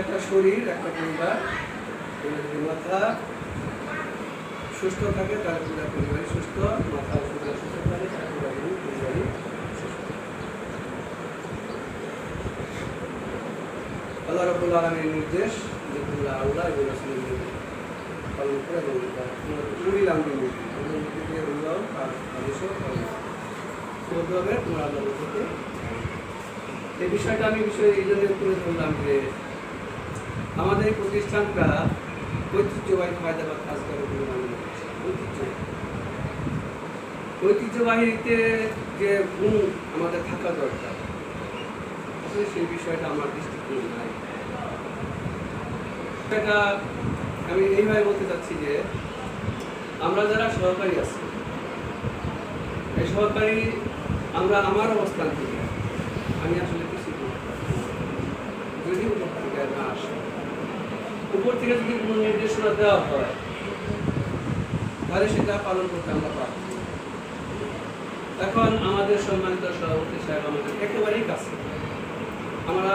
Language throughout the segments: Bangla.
একটা শরীর, একটা পরিবার। মাথা সুস্থ থাকে তাহলে পুরো পরিবারই সুস্থ, মাথা সুস্থ থাকে তাহলে পুরো পরিবারই আল্লাহ আলমীর নির্দেশ যে তোমরা আল্লাহ পালন করে দিয়ে উল্লাহ আর এই বিষয়টা আমি বিষয়ে এই জন্য তুলে ধরলাম যে আমাদের এই প্রতিষ্ঠানটা ঐতিহ্যবাহী ফায়দাবাদ কাজ করে বলে মনে ঐতিহ্য ঐতিহ্যবাহীতে যে গুণ আমাদের থাকা দরকার, আসলে সেই বিষয়টা আমার দৃষ্টিকোণ নাই। এটা আমি এইভাবে বলতে চাচ্ছি যে, আমরা যারা সহকারী আছি, এই সহকারী আমরা আমার অবস্থান থেকে, আমি আসলে কিছু করতে পারি না। যদি উপর থেকে না আসে উপর থেকে যদি কোনো নির্দেশনা দেওয়া হয়, তাহলে সেটা পালন করতে আমরা পারব। এখন আমাদের সম্মানিত সভাপতি সাহেব আমাদের একেবারেই কাছে। আমরা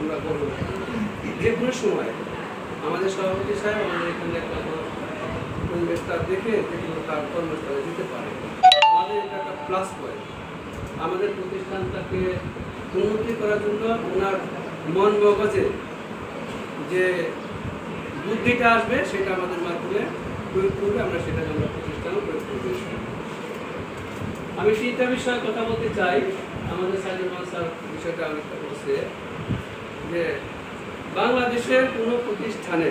আমরা বলব যে কোনো সময় আমাদের সভাপতি সাহেব আমাদের এখানে একটা পরিবেশটা দেখে যে কোনো তার কর্মস্থলে দিতে পারে। আমাদের এটা একটা প্লাস পয়েন্ট আমাদের প্রতিষ্ঠানটাকে উন্নতি করার জন্য ওনার মন মগজে যে বুদ্ধিটা আসবে সেটা আমাদের মাধ্যমে প্রয়োগ করবে, আমরা সেটা আমরা প্রতিষ্ঠানও প্রয়োগ করব আমি তিনটা বিষয়ে কথা বলতে চাই। আমাদের রহমান স্যার বিষয়টা অনেকটা বলছে যে বাংলাদেশের কোনো প্রতিষ্ঠানে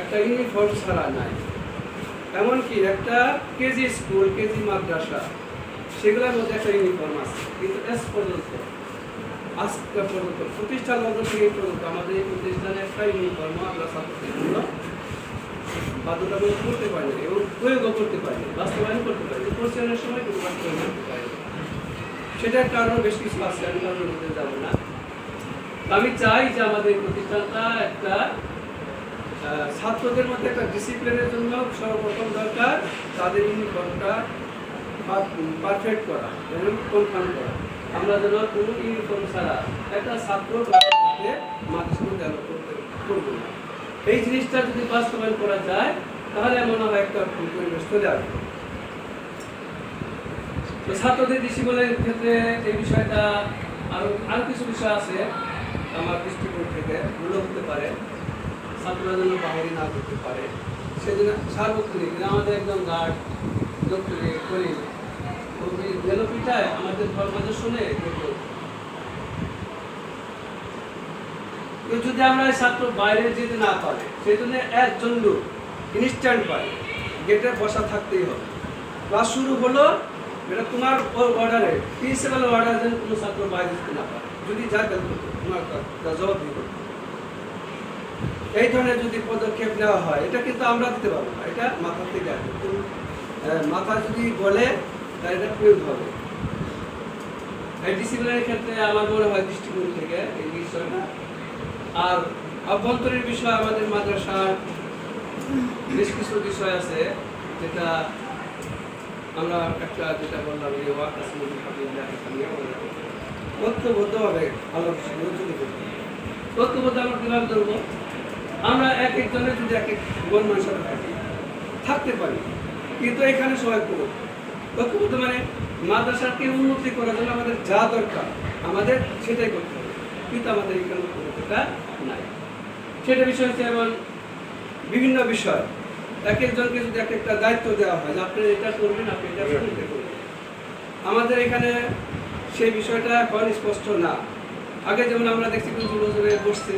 একটা ইউনিফর্ম ছাড়া নাই। এমনকি একটা কেজি স্কুল, কেজি মাদ্রাসা, সেগুলোর মধ্যে একটা ইউনিফর্ম আছে। কিন্তু এস পর্যন্ত আজকে পর্যন্ত প্রতিষ্ঠান লগ্ন থেকে পর্যন্ত আমাদের এই প্রতিষ্ঠানে একটা ইউনিফর্ম আমরা ছাত্রদের বাধ্যতামূলক করতে এবং প্রয়োগও করতে বাস্তবায়ন করতে সময় কিন্তু বাস্তবায়ন করতে। সেটার কারণ বেশ কিছু আছে, আমি কারণের মধ্যে যাব না আমি চাই যে আমাদের প্রতিষ্ঠানটা একটা ছাত্রদের মধ্যে একটা ডিসিপ্লিনের জন্য সর্বপ্রথম দরকার, তাদের ইউনিফর্মটা পারফেক্ট করা এবং কনফার্ম করা। আমরা যেন কোনো ইউনিফর্ম ছাড়া একটা ছাত্র ক্লাসের মধ্যে মাদ্রাসার মধ্যে allow করতে করব না। এই জিনিসটা যদি বাস্তবায়ন করা যায়, তাহলে মনে হয় একটা পরিবেশ চলে আসবে। তো ছাত্রদের ডিসিপ্লিনের ক্ষেত্রে এই বিষয়টা আরও আরও কিছু বিষয় আছে আমার দৃষ্টিকোণ থেকে, ভুলও হতে পারে। ছাত্ররা যেন বাহিরে না করতে পারে। সেজন্য সার্বক্ষণিক আমাদের একজন গার্ড দপ্তরে করি যদি আমরা ছাত্র বাইরে যেতে না পারে সেই জন্য একজন লোক ইনস্ট্যান্ট পায়। গেটে বসা থাকতেই হবে। ক্লাস শুরু হলো, এটা তোমার অর্ডারে প্রিন্সিপাল অর্ডার যেন কোনো ছাত্র বাইরে যেতে না পারে। যদি তাহলে তোমার জবাব এই ধরনের যদি পদক্ষেপ নেওয়া হয়, এটা কিন্তু আমরা দিতে পারব না। এটা মাথা থেকে মাথা যদি বলে এটা প্রয়োগ হবে। ক্ষেত্রে আমার হয় থেকে এই বিষয়টা। আর অভ্যন্তরীণ বিষয় আমাদের মাদ্রাসার বেশ কিছু বিষয় আছে, যেটা আমরা একটা যেটা বললাম যে ঐক্যবদ্ধভাবে। ঐক্যবদ্ধ আমরা আমরা এক একজনের যদি এক এক মন থাকতে পারি। কিন্তু এখানে সবাই করব ঐক্যবদ্ধ মানে মাদ্রাসাকে উন্নতি করার জন্য আমাদের যা দরকার আমাদের সেটাই করতে হবে। কিন্তু আমাদের এখানে ঐক্যবদ্ধতা নাই। সেটা বিষয় হচ্ছে যেমন বিভিন্ন বিষয়। এক একজনকে যদি এক একটা দায়িত্ব দেওয়া হয় যে আপনি এটা করবেন আপনি এটা করবেন আমাদের এখানে সেই বিষয়টা এখন স্পষ্ট না। আগে যেমন আমরা দেখছি কিন্তু নজরে বসছে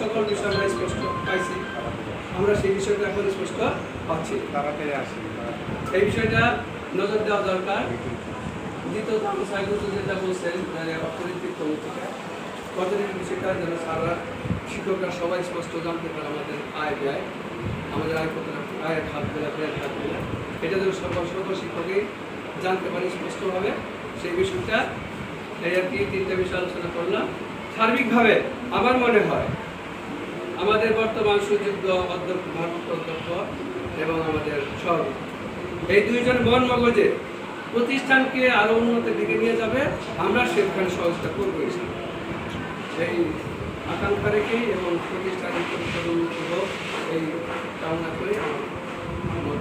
সকল বিষয় আমরা স্পষ্ট পাইছি। আমরা সেই বিষয়টা এখন স্পষ্ট পাচ্ছি এই বিষয়টা নজর দেওয়া দরকার। দ্বিতীয়ত আমরা সাইকুল যেটা বলছেন মানে অর্থনৈতিক কমিটিটা অর্থনৈতিক বিষয়টা যেন সারা শিক্ষকরা সবাই স্পষ্ট জানতে পারে আমাদের আয় ব্যয় আমাদের আয় কত আয়ের খাতগুলো ব্যয়ের খাতগুলো এটা যেন সকল সকল শিক্ষকই জানতে পারে স্পষ্টভাবে। সেই বিষয়টা এই আর কি তিনটা বিষয় আলোচনা করলাম। সার্বিকভাবে আমার মনে হয় আমাদের বর্তমান সুযোগ্য অধ্যক্ষ ভারপ্রাপ্ত অধ্যক্ষ এবং আমাদের সব এই দুইজন মন মগজে প্রতিষ্ঠানকে আরও উন্নতির দিকে নিয়ে যাবে, আমরা সেখানে সহযোগিতা করব এই আকাঙ্ক্ষা রেখেই এবং প্রতিষ্ঠানের উন্নতি হোক এই কামনা করে আমার